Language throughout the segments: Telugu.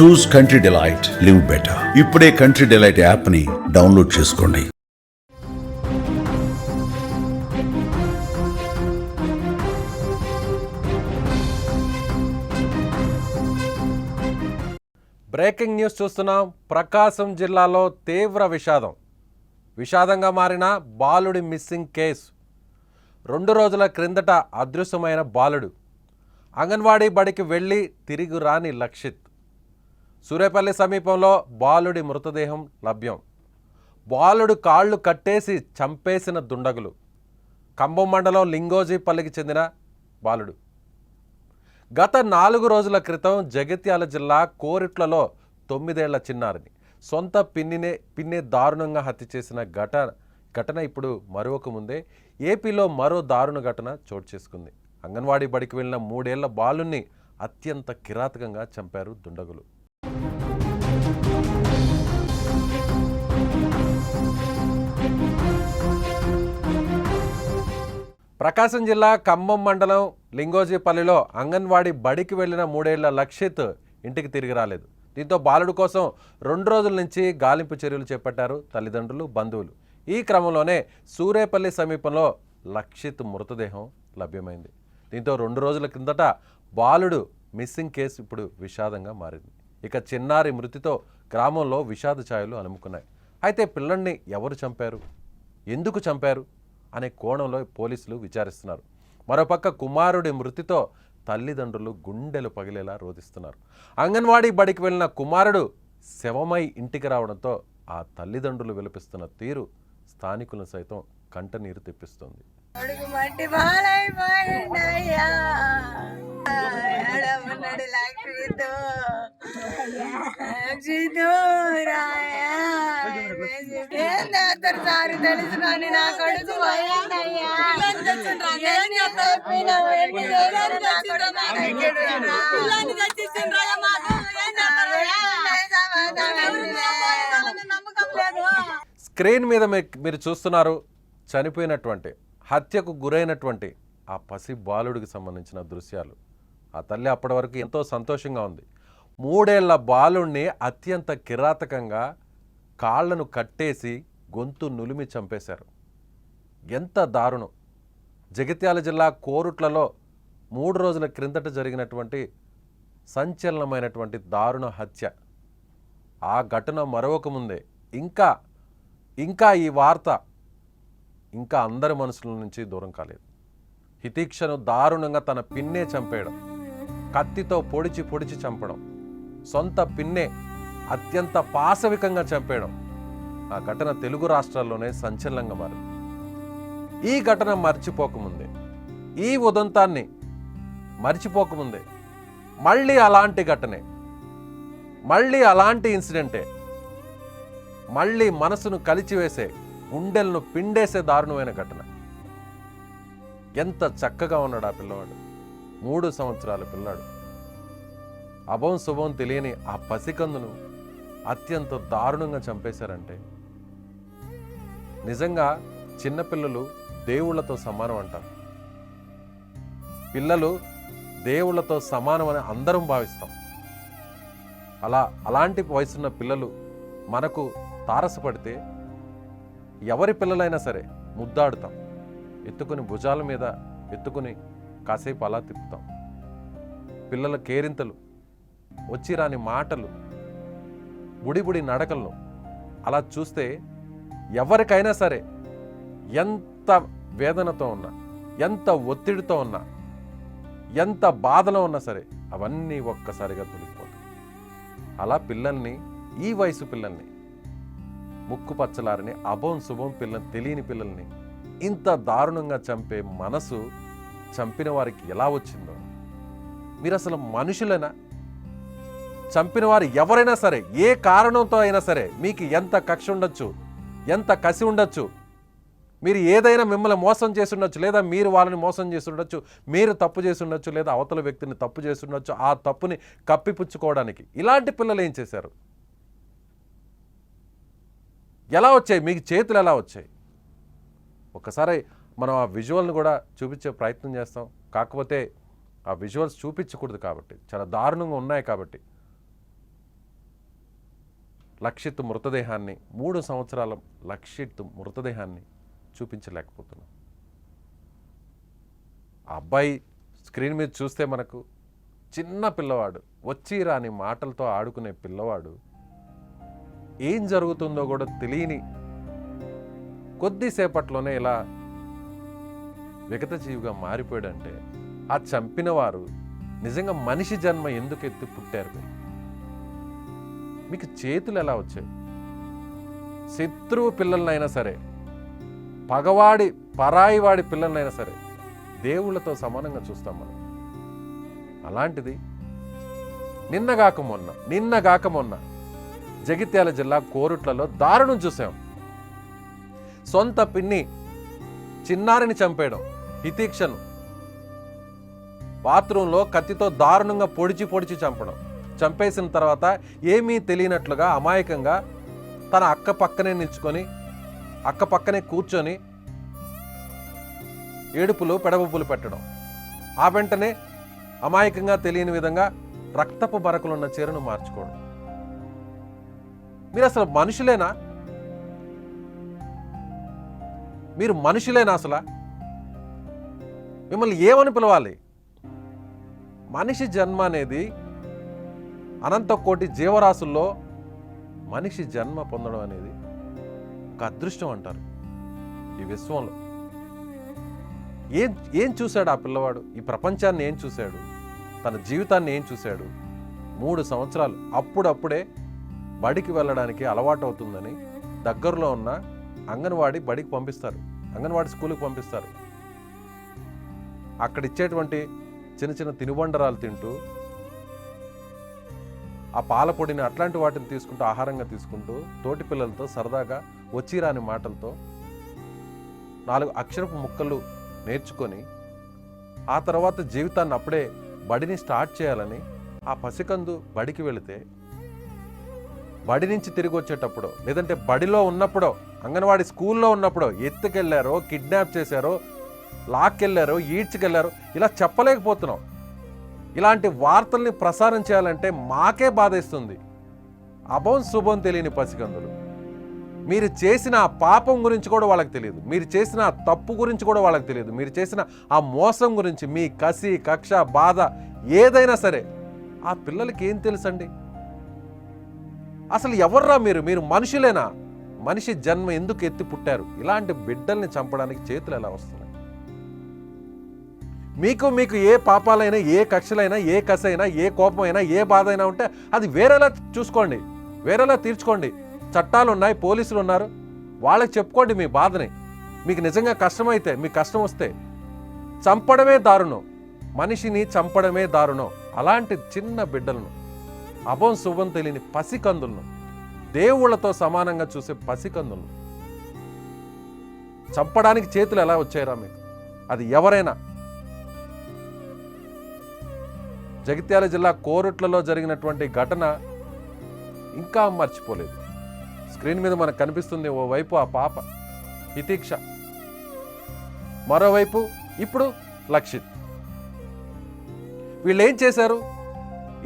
Choose country delight live better ఇప్పుడే కంట్రీ డిలైట్ యాప్ని డౌన్లోడ్ చేసుకోండి. బ్రేకింగ్ న్యూస్ చూస్తున్నాం. ప్రకాశం జిల్లాలో తీవ్ర విషాదం. విషాదంగా మారిన బాలుడి మిస్సింగ్ కేసు. రెండు రోజుల క్రిందట అదృశ్యమైన బాలుడు. అంగన్వాడీ బడికి వెళ్ళి తిరిగి రాని లక్షిత్. సూరేపల్లి సమీపంలో బాలుడి మృతదేహం లభ్యం. బాలుడు కాళ్ళు కట్టేసి చంపేసిన దుండగులు. ఖమ్మం మండలం లింగోజీపల్లికి చెందిన బాలుడు. గత నాలుగు రోజుల క్రితం జగిత్యాల జిల్లా కోరిట్లలో తొమ్మిదేళ్ళ చిన్నారిని సొంత పిన్నినే పిన్నే దారుణంగా హత్య చేసిన ఘట ఘటన ఇప్పుడు మరొక ముందే ఏపీలో మరో దారుణ ఘటన చోటు చేసుకుంది. అంగన్వాడీ బడికి వెళ్ళిన మూడేళ్ళ బాలుని అత్యంత కిరాతకంగా చంపారు దుండగులు. ప్రకాశం జిల్లా ఖమ్మం మండలం లింగోజీపల్లిలో అంగన్వాడీ బడికి వెళ్ళిన మూడేళ్ళ లక్షిత్ ఇంటికి తిరిగి రాలేదు. దీంతో బాలుడు కోసం రెండు రోజుల నుంచి గాలింపు చర్యలు చేపట్టారు తల్లిదండ్రులు బంధువులు. ఈ క్రమంలోనే సూరేపల్లి సమీపంలో లక్షిత్ మృతదేహం లభ్యమైంది. దీంతో రెండు రోజుల కిందట బాలుడు మిస్సింగ్ కేసు ఇప్పుడు విషాదంగా మారింది. ఇక చిన్నారి మృతితో గ్రామంలో విషాద ఛాయలు అలుముకున్నాయి. అయితే పిల్లల్ని ఎవరు చంపారు? ఎందుకు చంపారు? అనే కోణంలో పోలీసులు విచారిస్తున్నారు. మరోపక్క కుమారుడి మృతితో తల్లిదండ్రులు గుండెలు పగిలేలా రోధిస్తున్నారు. అంగన్వాడీ బడికి వెళ్ళిన కుమారుడు శవమై ఇంటికి రావడంతో ఆ తల్లిదండ్రులు విలపిస్తున్న తీరు స్థానికులను సైతం కంటనీరు తెప్పిస్తోంది మట్టి బాలైపోయిండయ్యా ఉన్నాడు లక్ష్మితో లక్ష్మితో రాయా ఏం చేస్తారు సార్ తెలుసు కానీ నా కొడుకు స్క్రీన్ మీద మీరు చూస్తున్నారు చనిపోయినటువంటి హత్యకు గురైనటువంటి ఆ పసి బాలుడికి సంబంధించిన దృశ్యాలు. ఆ తల్లి అప్పటి వరకు ఎంతో సంతోషంగా ఉంది. మూడేళ్ళ బాలుణ్ణి అత్యంత కిరాతకంగా కాళ్ళను కట్టేసి గొంతు నులిమి చంపేశారు. ఎంత దారుణం! జగిత్యాల జిల్లా కోరుట్లలో మూడు రోజుల క్రిందట జరిగినటువంటి సంచలనమైనటువంటి దారుణ హత్య. ఆ ఘటన మరొక ముందే. ఇంకా ఇంకా ఈ వార్త ఇంకా అందరి మనసుల నుంచి దూరం కాలేదు. హితీక్షను దారుణంగా తన పిన్నే చంపేయడం కత్తితో పొడిచి పొడిచి చంపడం సొంత పిన్నే అత్యంత పాశవికంగా చంపేయడం ఆ ఘటన తెలుగు రాష్ట్రాల్లోనే సంచలనంగా మారింది. ఈ ఘటన మర్చిపోకముందే ఈ ఉదంతాన్ని మర్చిపోకముందే మళ్ళీ అలాంటి ఘటనే మళ్ళీ అలాంటి ఇన్సిడెంటే మళ్ళీ మనసును కలిచివేసే గుండెలను పిండేసే దారుణమైన ఘటన. ఎంత చక్కగా ఉన్నాడు ఆ పిల్లవాడు. మూడు సంవత్సరాల పిల్లాడు. అభం శుభం తెలియని ఆ పసికందును అత్యంత దారుణంగా చంపేశారంటే నిజంగా చిన్నపిల్లలు దేవుళ్ళతో సమానం అంటారు. పిల్లలు దేవుళ్ళతో అని అందరం భావిస్తాం. అలా అలాంటి వయసున్న పిల్లలు మనకు తారసపడితే ఎవరి పిల్లలైనా సరే ముద్దాడుతాం. ఎత్తుకుని భుజాల మీద ఎత్తుకుని కాసేపు అలా తిప్పుతాం. పిల్లల కేరింతలు వచ్చి రాని మాటలు బుడిబుడి బుడి నడకలను అలా చూస్తే ఎవరికైనా సరే ఎంత వేదనతో ఉన్నా ఎంత ఒత్తిడితో ఉన్నా ఎంత బాధలో ఉన్నా సరే అవన్నీ ఒక్కసారిగా తొలగిపోతాయి. అలా పిల్లల్ని ఈ వయసు పిల్లల్ని ముక్కు పచ్చలారని అభం శుభం పిల్లల్ని తెలియని పిల్లల్ని ఇంత దారుణంగా చంపే మనసు చంపిన వారికి ఎలా వచ్చిందో? మీరు అసలు మనుషులేనా? చంపిన వారు ఎవరైనా సరే ఏ కారణంతో అయినా సరే మీకు ఎంత కక్ష ఉండొచ్చు? ఎంత కసి ఉండొచ్చు? మీరు ఏదైనా మిమ్మల్ని మోసం చేసి ఉండొచ్చు లేదా మీరు వాళ్ళని మోసం చేసి ఉండొచ్చు మీరు తప్పు చేసి ఉండొచ్చు లేదా అవతల వ్యక్తిని తప్పు చేసి ఉండొచ్చు ఆ తప్పుని కప్పిపుచ్చుకోవడానికి. ఇలాంటి పిల్లలు ఏం చేశారు? ఎలా వచ్చాయి? మీకు చేతులు ఎలా వచ్చాయి? ఒకసారి మనం ఆ విజువల్ని కూడా చూపించే ప్రయత్నం చేస్తాం. కాకపోతే ఆ విజువల్స్ చూపించకూడదు కాబట్టి చాలా దారుణంగా ఉన్నాయి కాబట్టి. లక్షిత్ మృతదేహాన్ని మూడు సంవత్సరాల లక్షిత్ మృతదేహాన్ని చూపించలేకపోతున్నాం. ఆ అబ్బాయి స్క్రీన్ మీద చూస్తే మనకు చిన్న పిల్లవాడు వచ్చి రాని మాటలతో ఆడుకునే పిల్లవాడు ఏం జరుగుతుందో కూడా తెలియని కొద్దిసేపట్లోనే ఇలా విగత జీవిగా మారిపోయాడంటే ఆ చంపిన వారు నిజంగా మనిషి జన్మ ఎందుకు ఎత్తి పుట్టారు? మీరు మీకు చేతులు ఎలా వచ్చాయి? శత్రువు పిల్లలనైనా సరే పగవాడి పరాయి వాడి పిల్లలనైనా సరే దేవుళ్ళతో సమానంగా చూస్తాం మనం. అలాంటిది నిన్నగాక మొన్న నిన్నగాక మొన్న జగిత్యాల జిల్లా కోరుట్లలో దారుణం చూసాం. సొంత పిన్ని చిన్నారిని చంపేయడం హితీక్షను బాత్రూంలో కత్తితో దారుణంగా పొడిచి పొడిచి చంపడం. చంపేసిన తర్వాత ఏమీ తెలియనట్లుగా అమాయకంగా తన అక్క పక్కనే నిల్చుకొని అక్క పక్కనే కూర్చొని ఏడుపులు పెడబుబ్బులు పెట్టడం. ఆ వెంటనే అమాయకంగా తెలియని విధంగా రక్తపు బరకులున్న చీరను మార్చుకోవడం. మీరు అసలు మనుషులేనా? మీరు మనుషులేనా అసలు? మిమ్మల్ని ఏమని పిలవాలి? మనిషి జన్మ అనేది అనంత కోటి జీవరాశుల్లో మనిషి జన్మ పొందడం అనేది ఒక అదృష్టం అంటారు ఈ విశ్వంలో. ఏం ఏం చూశాడు ఆ పిల్లవాడు? ఈ ప్రపంచాన్ని ఏం చూశాడు? తన జీవితాన్ని ఏం చూశాడు? మూడు సంవత్సరాలు అప్పుడప్పుడే బడికి వెళ్ళడానికి అలవాటు అవుతుందని దగ్గరలో ఉన్న అంగన్వాడీ బడికి పంపిస్తారు. అంగన్వాడీ స్కూల్కి పంపిస్తారు. అక్కడ ఇచ్చేటువంటి చిన్న చిన్న తినుబండరాలు తింటూ ఆ పాల పొడిని అట్లాంటి వాటిని తీసుకుంటూ ఆహారంగా తీసుకుంటూ తోటి పిల్లలతో సరదాగా వచ్చిరాని మాటలతో నాలుగు అక్షరపు ముక్కలు నేర్చుకొని ఆ తర్వాత జీవితాన్ని అప్పుడే బడిని స్టార్ట్ చేయాలని ఆ పసికందు బడికి వెళితే బడి నుంచి తిరిగి వచ్చేటప్పుడు లేదంటే బడిలో ఉన్నప్పుడో అంగన్వాడీ స్కూల్లో ఉన్నప్పుడో ఎత్తుకెళ్ళారో కిడ్నాప్ చేశారో లాక్కెళ్ళారో ఈడ్చుకెళ్ళారో ఇలా చెప్పలేకపోతున్నాం. ఇలాంటి వార్తల్ని ప్రసారం చేయాలంటే మాకే బాధేస్తుంది. అభం శుభం తెలియని పసికందులు. మీరు చేసిన ఆ పాపం గురించి కూడా వాళ్ళకి తెలియదు. మీరు చేసిన ఆ తప్పు గురించి కూడా వాళ్ళకి తెలియదు. మీరు చేసిన ఆ మోసం గురించి మీ కసి కక్ష బాధ ఏదైనా సరే ఆ పిల్లలకి ఏం తెలుసండి? అసలు ఎవర్రా మీరు? మీరు మనుషులేనా? మనిషి జన్మ ఎందుకు ఎత్తి పుట్టారు? ఇలాంటి బిడ్డల్ని చంపడానికి చేతులు ఎలా వస్తుంది మీకు మీకు ఏ పాపాలైనా ఏ కక్షలైనా ఏ కసైనా ఏ కోపమైనా ఏ బాధ అయినా ఉంటే అది వేరేలా చూసుకోండి. వేరేలా తీర్చుకోండి. చట్టాలు ఉన్నాయి పోలీసులు ఉన్నారు వాళ్ళకి చెప్పుకోండి మీ బాధని. మీకు నిజంగా కష్టమైతే మీకు కష్టం వస్తే చంపడమే దారుణం. మనిషిని చంపడమే దారుణం. అలాంటి చిన్న బిడ్డలను అభం శుభం తెలియని పసికందులను దేవుళ్ళతో సమానంగా చూసే పసికందులను చంపడానికి చేతులు ఎలా వచ్చాయరా మీకు? అది ఎవరైనా జగిత్యాల జిల్లా కోరుట్లలో జరిగినటువంటి ఘటన ఇంకా మర్చిపోలేదు. స్క్రీన్ మీద మనకు కనిపిస్తుంది ఓవైపు ఆ పాప. హితీక్ష మరోవైపు ఇప్పుడు లక్షిత్. వీళ్ళు ఏం చేశారు?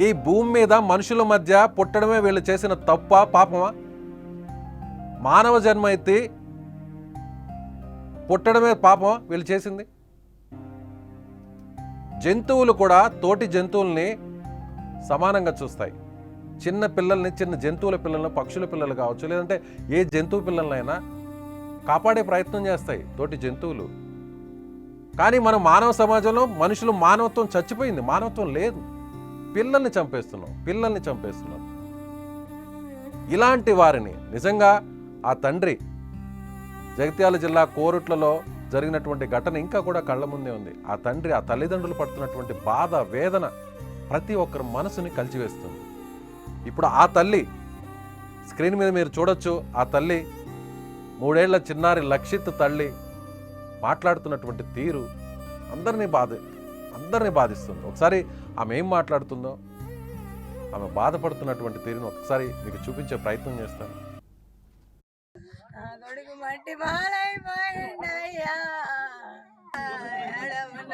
ఈ భూమి మీద మనుషుల మధ్య పుట్టడమే వీళ్ళు చేసిన తప్ప పాపమా? మానవ జన్మ అయితే పుట్టడమే పాపమా వీళ్ళు చేసింది? జంతువులు కూడా తోటి జంతువుల్ని సమానంగా చూస్తాయి. చిన్న పిల్లల్ని చిన్న జంతువుల పిల్లలను పక్షుల పిల్లలు కావచ్చు లేదంటే ఏ జంతువు పిల్లలనైనా కాపాడే ప్రయత్నం చేస్తాయి తోటి జంతువులు. కానీ మన మానవ సమాజంలో మనుషులు మానవత్వం చచ్చిపోయింది మానవత్వం లేదు. పిల్లల్ని చంపేస్తున్నాం పిల్లల్ని చంపేస్తున్నాం. ఇలాంటి వారిని నిజంగా ఆ తండ్రి జగిత్యాల జిల్లా కోరుట్లలో జరిగినటువంటి ఘటన ఇంకా కూడా కళ్ళ ముందే ఉంది. ఆ తండ్రి ఆ తల్లిదండ్రులు పడుతున్నటువంటి బాధ వేదన ప్రతి ఒక్కరి మనసుని కలిచివేస్తుంది. ఇప్పుడు ఆ తల్లి స్క్రీన్ మీద మీరు చూడొచ్చు ఆ తల్లి మూడేళ్ళ చిన్నారి లక్షిత్ తల్లి మాట్లాడుతున్నటువంటి తీరు అందరినీ బాధ అందరినీ బాధిస్తుంది. ఒకసారి ఆమె ఏం మాట్లాడుతుందో ఆమె బాధపడుతున్నటువంటి తీరును ఒకసారి మీకు చూపించే ప్రయత్నం చేస్తాను. మట్టి పాలైపోయిందయ్యా ఉన్నాడు లక్ష్మితో లక్ష్మితో రాయా ఏం చేస్తారు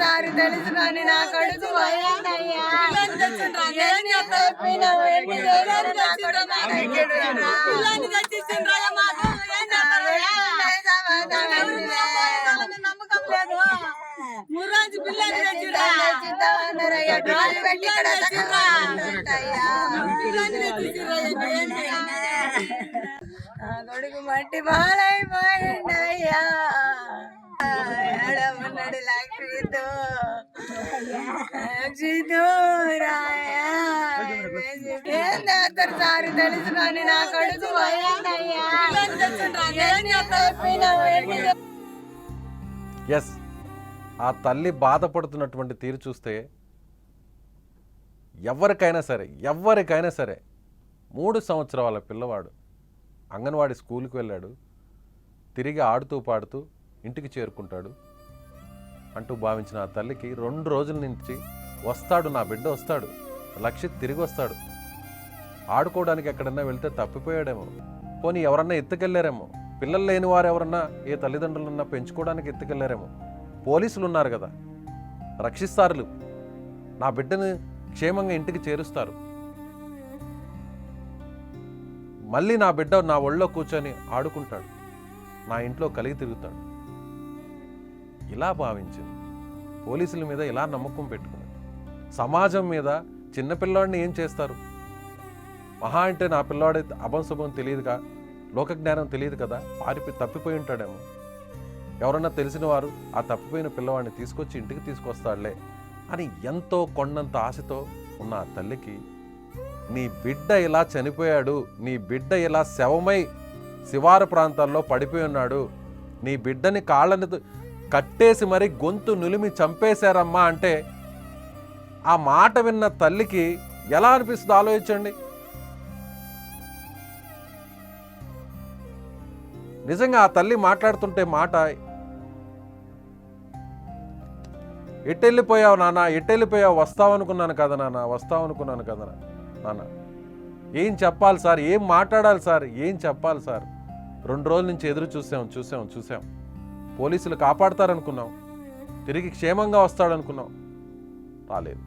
సార్ తెలుసు కానీ నా కొడుకు పోయాడయ్యా ముర్రాజు పిల్లలు తెచ్చిరా. చిత్తవన్నరయ్య, డోలు పెట్టి ఇక్కడ కొడుకు మట్టి బాలైపోయిండయ్యా ఉన్నాడు లక్ష్మితో లక్ష్మితో రాయా. ఏం చేస్తారు సార్? తెలుసు కానీ నా కొడుకు పోయాడయ్యా ఎస్ ఆ తల్లి బాధపడుతున్నటువంటి తీరు చూస్తే ఎవరికైనా సరే ఎవరికైనా సరే మూడు సంవత్సరాల పిల్లవాడు అంగన్వాడి స్కూల్కి వెళ్ళాడు తిరిగి ఆడుతూ పాడుతూ ఇంటికి చేరుకుంటాడు అంటూ భావించిన ఆ తల్లికి రెండు రోజుల నుంచి వస్తాడు నా బిడ్డ వస్తాడు లక్షిత్ తిరిగి వస్తాడు. ఆడుకోవడానికి ఎక్కడన్నా వెళ్తే తప్పిపోయాడేమో. పోనీ ఎవరన్నా ఎత్తుకెళ్ళారేమో పిల్లలు లేని వారు ఎవరన్నా ఏ తల్లిదండ్రులన్నా పెంచుకోవడానికి ఎత్తుకెళ్ళారేమో పోలీసులు ఉన్నారు కదా. రక్షిస్తారు నా బిడ్డను క్షేమంగా ఇంటికి చేరుస్తారు. మళ్ళీ నా బిడ్డ నా ఒళ్ళో కూర్చొని ఆడుకుంటాడు. నా ఇంట్లో కలిగి తిరుగుతాడు. ఇలా భావించింది. పోలీసుల మీద ఇలా నమ్మకం పెట్టుకున్నాడు సమాజం మీద చిన్నపిల్లాడిని ఏం చేస్తారు? మహా అంటే నా పిల్లాడి అభంశుభం తెలియదుగా? లోకజ్ఞానం తెలియదు కదా? పారిపోయి తప్పిపోయి ఉంటాడేమో. ఎవరన్నా తెలిసిన వారు ఆ తప్పిపోయిన పిల్లవాడిని తీసుకొచ్చి ఇంటికి తీసుకొస్తాడులే అని ఎంతో కొండంత ఆశతో ఉన్న ఆ తల్లికి నీ బిడ్డ ఇలా చనిపోయాడు నీ బిడ్డ ఇలా శవమై శివారు ప్రాంతాల్లో పడిపోయి ఉన్నాడు నీ బిడ్డని కాళ్ళని కట్టేసి మరి గొంతు నులిమి చంపేశారమ్మా అంటే ఆ మాట విన్న తల్లికి ఎలా అనిపిస్తుంది ఆలోచించండి. నిజంగా ఆ తల్లి మాట్లాడుతుంటే మాట ఎట్టెళ్ళిపోయావు నాన్న ఎట్టెళ్ళిపోయావు వస్తావు అనుకున్నాను కదా నాన్న వస్తావు అనుకున్నాను కదా నాన్న. ఏం చెప్పాలి సార్? ఏం మాట్లాడాలి సార్? ఏం చెప్పాలి సార్? రెండు రోజుల నుంచి ఎదురు చూసాం చూసాం చూసాం. పోలీసులు కాపాడతారనుకున్నాం. తిరిగి క్షేమంగా వస్తాడనుకున్నాం. రాలేదు.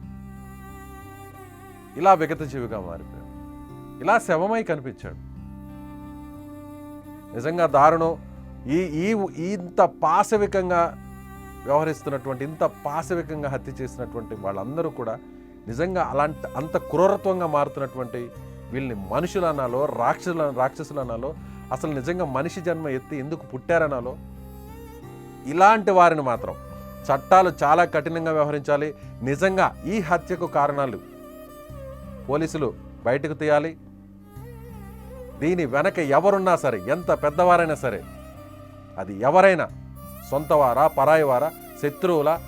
ఇలా విగత జీవిగా మారిపోయాడు ఇలా శవమై కనిపించాడు. నిజంగా దారుణం. ఈ ఈ ఇంత పాశవికంగా వ్యవహరిస్తున్నటువంటి ఇంత పాశవికంగా హత్య చేసినటువంటి వాళ్ళందరూ కూడా నిజంగా అలాంటి అంత క్రూరత్వంగా మారుతున్నటువంటి వీళ్ళని మనుషులనాలో రాక్షసుల రాక్షసులనాలో అసలు నిజంగా మనిషి జన్మ ఎత్తి ఎందుకు పుట్టారనాలో ఇలాంటి వారిని మాత్రం చట్టాలు చాలా కఠినంగా వ్యవహరించాలి. నిజంగా ఈ హత్యకు కారణాలు పోలీసులు బయటకు తీయాలి. దీని వెనక ఎవరున్నా సరే ఎంత పెద్దవారైనా సరే అది ఎవరైనా సొంతవారా పరాయివారా శత్రువులా?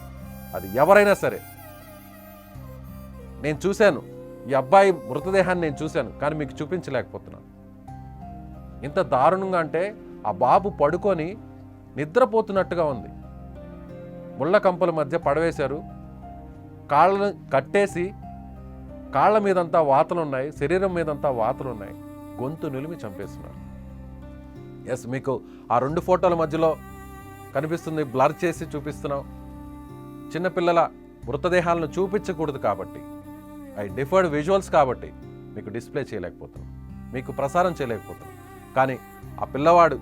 అది ఎవరైనా సరే. నేను చూశాను. ఈ అబ్బాయి మృతదేహాన్ని నేను చూశాను కానీ మీకు చూపించలేకపోతున్నాను. ఇంత దారుణంగా అంటే ఆ బాబు పడుకొని నిద్రపోతున్నట్టుగా ఉంది. ముళ్ళ కంపల మధ్య పడవేశారు. కాళ్ళను కట్టేసి కాళ్ళ మీదంతా వాతలు ఉన్నాయి శరీరం మీదంతా వాతలు ఉన్నాయి గొంతు నిలిమి చంపేస్తున్నారు. ఎస్ మీకు ఆ రెండు ఫోటోల మధ్యలో కనిపిస్తుంది బ్లర్ చేసి చూపిస్తున్నాం చిన్నపిల్లల మృతదేహాలను చూపించకూడదు కాబట్టి అవి డిఫర్డ్ విజువల్స్ కాబట్టి మీకు డిస్ప్లే చేయలేకపోతున్నాం. మీకు ప్రసారం చేయలేకపోతున్నాం. కానీ ఆ పిల్లవాడు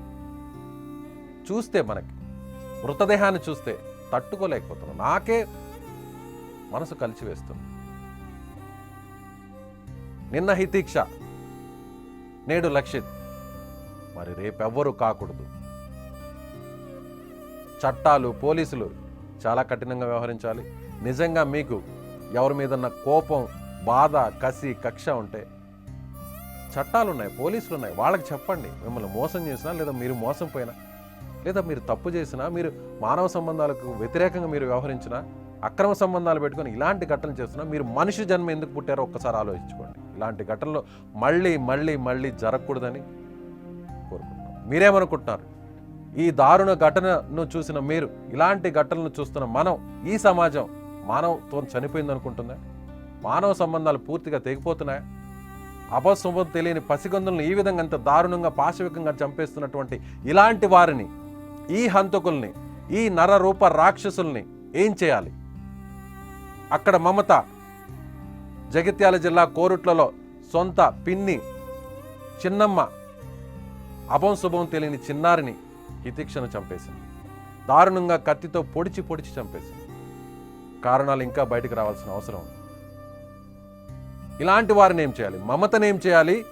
చూస్తే మనకి మృతదేహాన్ని చూస్తే తట్టుకోలేకపోతున్నాం. నాకే మనసు కలిచివేస్తుంది నిన్న హితీక్ష నేడు లక్షిత్. మరి రేపెవ్వరూ కాకూడదు. చట్టాలు పోలీసులు చాలా కఠినంగా వ్యవహరించాలి. నిజంగా మీకు ఎవరి మీదన్న కోపం బాధ కసి కక్ష ఉంటే చట్టాలు ఉన్నాయి పోలీసులు ఉన్నాయి వాళ్ళకి చెప్పండి. మిమ్మల్ని మోసం చేసినా లేదా మీరు మోసం పోయినా లేదా మీరు తప్పు చేసినా మీరు మానవ సంబంధాలకు వ్యతిరేకంగా మీరు వ్యవహరించినా అక్రమ సంబంధాలు పెట్టుకొని ఇలాంటి ఘటనలు చేస్తున్నా మీరు మనిషి జన్మ ఎందుకు పుట్టారో ఒక్కసారి ఆలోచించుకోండి. ఇలాంటి ఘటనలు మళ్ళీ మళ్ళీ మళ్ళీ జరగకూడదని కోరుకుంటున్నాను మీరేమనుకుంటున్నారు? ఈ దారుణ ఘటనను చూసిన మీరు ఇలాంటి ఘటనలు చూస్తున్న మనం ఈ సమాజం మానవత్వం చనిపోయింది అనుకుంటుందా మానవ సంబంధాలు పూర్తిగా తెగిపోతున్నాయా? అపశుభం తెలియని పసిగందులను ఈ విధంగా అంత దారుణంగా పాశవికంగా చంపేస్తున్నటువంటి ఇలాంటి వారిని ఈ హంతకుల్ని ఈ నరరూప రాక్షసుల్ని ఏం చేయాలి? అక్కడ మమత జగిత్యాల జిల్లా కోరుట్లలో సొంత పిన్ని చిన్నమ్మ అభం శుభం తెలియని చిన్నారిని హితిక్షను చంపేసింది. దారుణంగా కత్తితో పొడిచి పొడిచి చంపేసింది. కారణాలు ఇంకా బయటకు రావాల్సిన అవసరం ఉంది. ఇలాంటి వారిని ఏం చేయాలి? మమతను ఏం చేయాలి?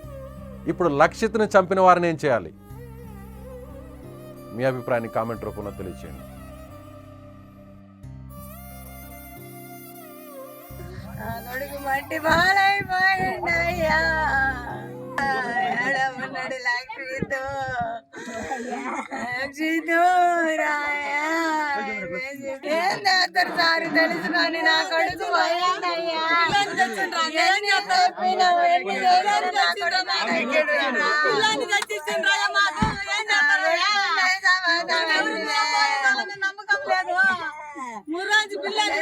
ఇప్పుడు లక్షిత్ను చంపిన వారిని ఏం చేయాలి? మీ అభిప్రాయాన్ని కామెంట్ రూపంలో తెలియచేయండి. మట్టి ఎడమన్నాడు లక్ష్మితో లక్ష్మితో రాయా ఏం చేస్తారు సార్ తెలుసు కానీ నా కొడుకు పోయిండయ్యా మురాజు పిల్లలు